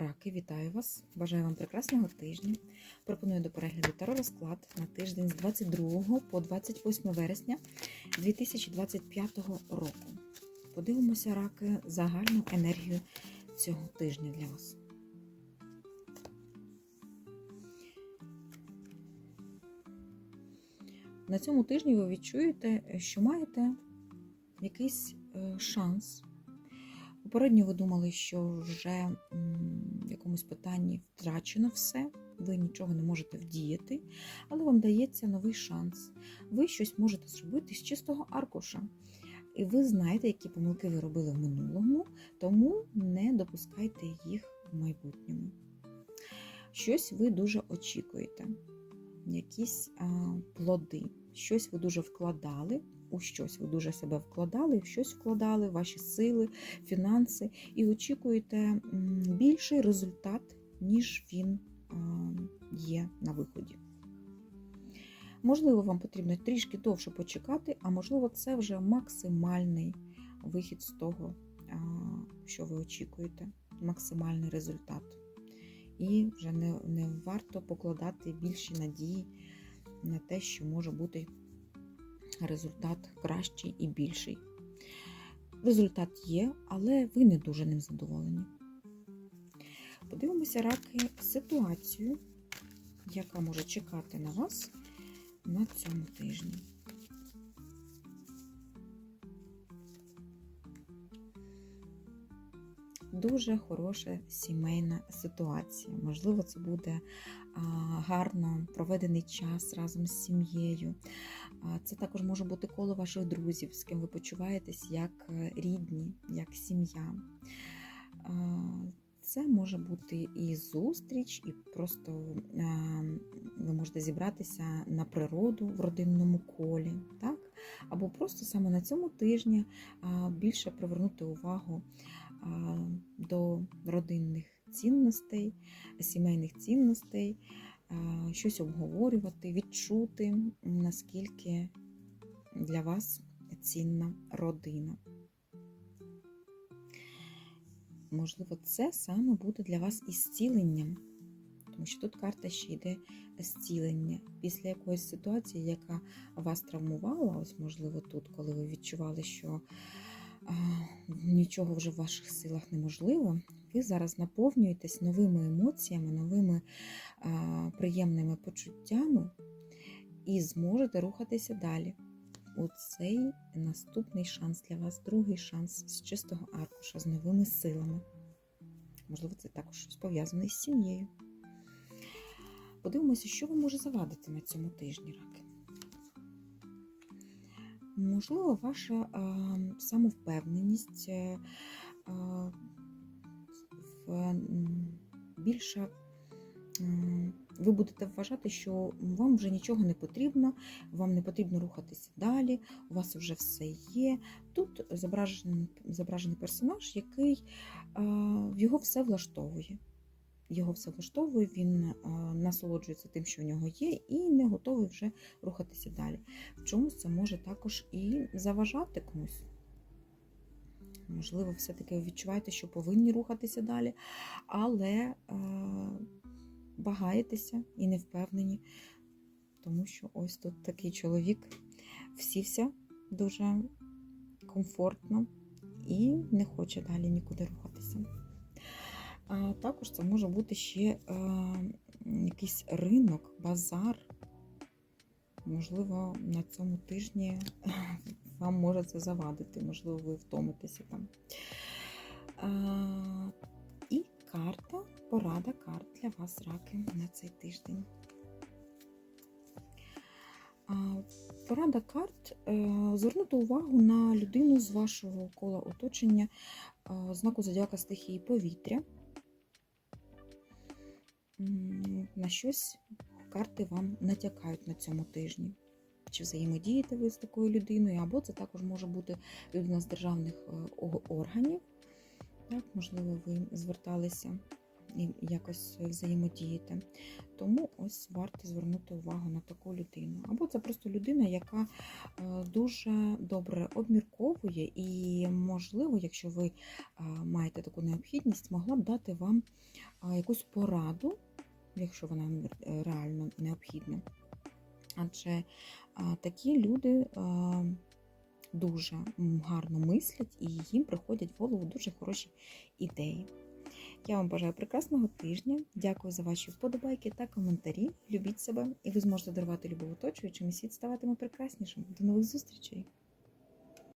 Раки, вітаю вас! Бажаю вам прекрасного тижня. Пропоную до перегляду таро розклад на тиждень з 22 по 28 вересня 2025 року. Подивимося, раки, загальну енергію цього тижня для вас. На цьому тижні ви відчуєте, що маєте якийсь е, шанс. Попередньо ви думали, що вже в якомусь питанні втрачено все, ви нічого не можете вдіяти, але вам дається новий шанс. Ви щось можете зробити з чистого аркуша. І ви знаєте, які помилки ви робили в минулому, тому не допускайте їх в майбутньому. Щось ви дуже очікуєте, якісь плоди, щось ви дуже вкладали у щось ви дуже себе вкладали, в щось вкладали, ваші сили, фінанси, і очікуєте більший результат, ніж він є на виході. Можливо, вам потрібно трішки довше почекати, а можливо, це вже максимальний вихід з того, що ви очікуєте, максимальний результат. І вже не, не варто покладати більші надії на те, що може бути результат кращий і більший. Результат є, але ви не дуже ним задоволені. Подивимося, раки, ситуацію, яка може чекати на вас на цьому тижні. Дуже хороша сімейна ситуація. Можливо, це буде гарно проведений час разом з сім'єю. Це також може бути коло ваших друзів, з ким ви почуваєтесь як е, рідні, як сім'я. Це може бути і зустріч, і просто ви можете зібратися на природу в родинному колі, так? Або просто саме на цьому тижні більше привернути увагу до родинних цінностей, сімейних цінностей, щось обговорювати, відчути, наскільки для вас цінна родина. Можливо, це саме буде для вас ісціленням, тому що тут карта ще йде зцілення. Після якоїсь ситуації, яка вас травмувала, ось, можливо, тут, коли ви відчували, що а, нічого вже в ваших силах неможливо, ви зараз наповнюєтесь новими емоціями, новими а, приємними почуттями і зможете рухатися далі. У цей наступний шанс для вас, другий шанс з чистого аркуша, з новими силами. Можливо, це також щось пов'язане з сім'єю. Подивимося, що вам може завадити на цьому тижні раки. Можливо, ваша а, самовпевненість а, в більша. Ви будете вважати, що вам вже нічого не потрібно, вам не потрібно рухатися далі, у вас вже все є. Тут зображений зображений персонаж, який його все влаштовує. Його все влаштовує, він насолоджується тим, що в нього є, і не готовий вже рухатися далі. В чомусь це може також і заважати комусь. Можливо, все-таки ви відчуваєте, що повинні рухатися далі, але вагаєтеся і не впевнені, тому що ось тут такий чоловік всівся дуже комфортно і не хоче далі нікуди рухатися. А також це може бути ще е, якийсь ринок, базар. Можливо, на цьому тижні вам може це завадити, можливо, ви втомитеся там. А, і карта, порада карт для вас, раки, на цей тиждень. Порада карт е, звернути увагу на людину з вашого кола оточення, е, знаку зодіака стихії повітря. На щось карти вам натякають на цьому тижні. Чи взаємодієте ви з такою людиною, або це також може бути людина з державних е, органів. Так, Можливо, ви зверталися і якось взаємодієте. Тому ось варто звернути увагу на таку людину. Або це просто людина, яка е, дуже добре обмірковує, і, можливо, якщо ви е, маєте таку необхідність, могла б дати вам якусь пораду, якщо вона е, реально необхідна. Адже такі люди дуже гарно мислять і їм приходять в голову дуже хороші ідеї. Я вам бажаю прекрасного тижня. Дякую за ваші вподобайки та коментарі. Любіть себе, і ви зможете дарувати любов оточуючим, і світ ставатиме прекраснішим. До нових зустрічей!